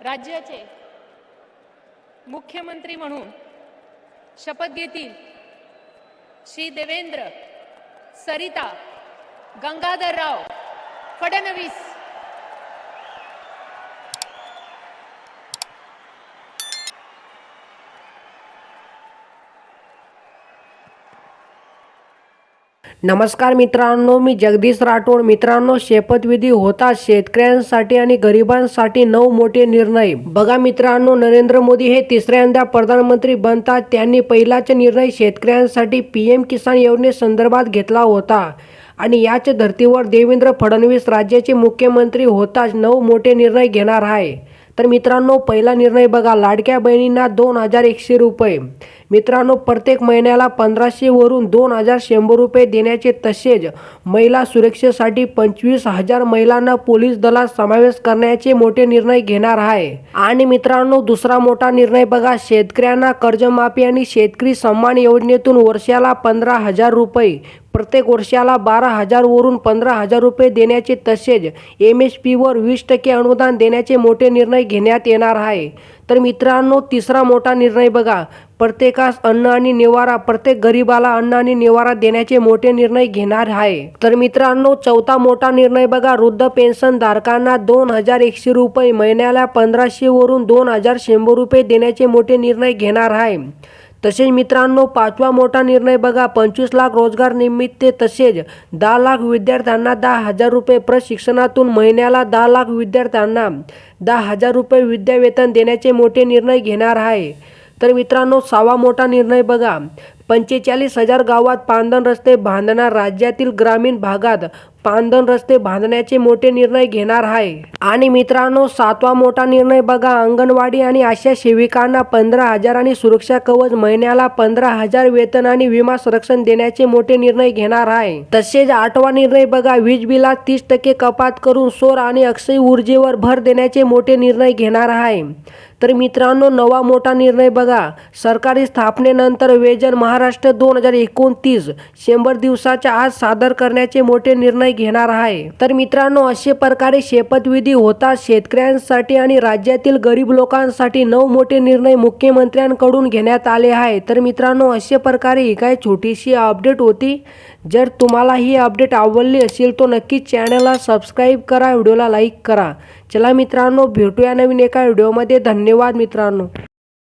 राज्याचे मुख्यमंत्री म्हणून शपथ घेतील श्री देवेंद्र सरिता गंगाधरराव फडणवीस. नमस्कार मित्रांनो मी जगदीश राठोड. मित्रांनो शपथविधी होता शेतकऱ्यांसाठी आणि गरिबांसाठी नऊ मोठे निर्णय. बघा मित्रांनो नरेंद्र मोदी हे तिसऱ्यांदा प्रधानमंत्री बनतात. त्यांनी पहिलाच निर्णय शेतकऱ्यांसाठी पी एम किसान योजनेसंदर्भात घेतला होता. आणि याच धर्तीवर देवेंद्र फडणवीस राज्याचे मुख्यमंत्री होताच नऊ मोठे निर्णय घेणार आहे. तर मित्रांनो पहिला निर्णय बघा. लाडक्या बहिणींना दोन हजार एकशे रुपये. मित्रांनो प्रत्येक महिन्याला पंधराशेवरून दोन हजार शंभर रुपये देण्याचे तसेच महिला सुरक्षेसाठी पंचवीस हजार महिलांना पोलीस दलात समावेश करण्याचे मोठे निर्णय घेणार आहे. आणि मित्रांनो दुसरा मोठा निर्णय बघा. शेतकऱ्यांना कर्जमाफी आणि शेतकरी सन्मान योजनेतून वर्षाला पंधरा हजार रुपये प्रत्येक वर्षाला बारा हजारवरून पंधरा हजार रुपये देण्याचे तसेच एम एस पीवर वीस टक्के अनुदान देण्याचे मोठे निर्णय घेण्यात येणार आहे. तर मित्रांनो तिसरा मोठा निर्णय बघा. प्रत्येकास अन्न आणि निवारा प्रत्येक गरीबाला अन्न आणि निवारा देण्याचे मोठे निर्णय घेणार आहे. तर मित्रांनो चौथा मोठा निर्णय बघा. वृद्ध पेन्शन धारकांना दोन हजार एकशे रुपये महिन्याला पंधराशे वरून दोन हजार शंभर रुपये देण्याचे मोठे निर्णय घेणार आहे. तसेच मित्रांनो पाचवा मोठा निर्णय बघा. पंचवीस लाख रोजगार निमित्त तसेच दहा लाख विद्यार्थ्यांना दहा हजार रुपये प्रशिक्षणातून महिन्याला दहा लाख विद्यार्थ्यांना दहा हजार रुपये विद्यावेतन देण्याचे मोठे निर्णय घेणार आहे. तर मित्रांनो सहावा मोठा निर्णय बघा. पंचेचाळीस हजार गावात पांदन रस्ते बांधणार राज्यातील ग्रामीण भागात पांदन रस्ते बांधण्याचे मोठे निर्णय घेणार आहे. आणि मित्रांनो सातवा मोठा निर्णय बघा. अंगणवाडी आणि आशा सेविकांना पंधरा हजार आणि सुरक्षा कवच महिन्याला पंधरा हजार वेतन आणि विमा संरक्षण देण्याचे मोठे निर्णय घेणार आहे. तसेच आठवा निर्णय बघा. वीज बिलात तीस टक्के कपात करून सौर आणि अक्षय ऊर्जेवर भर देण्याचे मोठे निर्णय घेणार आहे. तर मित्रांनो नवा मोठा निर्णय बघा. सरकारी स्थापनेनंतर वेजन महाराष्ट्र दोन हजार एकोणतीस शंभर दिवसाच्या आज सादर करण्याचे मोठे निर्णय घेणार आहे. तर मित्रांनो असे प्रकारे शपथविधी होता शेतकऱ्यांसाठी आणि राज्यातील गरीब लोकांसाठी नऊ मोठे निर्णय मुख्यमंत्र्यांकडून घेण्यात आले आहे तर मित्रांनो अशा प्रकारे ही काय छोटीशी अपडेट होती. जर तुम्हाला ही अपडेट आवडली असेल तो नक्कीच चॅनलला सबस्क्राईब करा व्हिडिओला लाईक करा. चला मित्रांनो भेटूया नवीन एका व्हिडिओमध्ये. धन्यवाद मित्रांनो.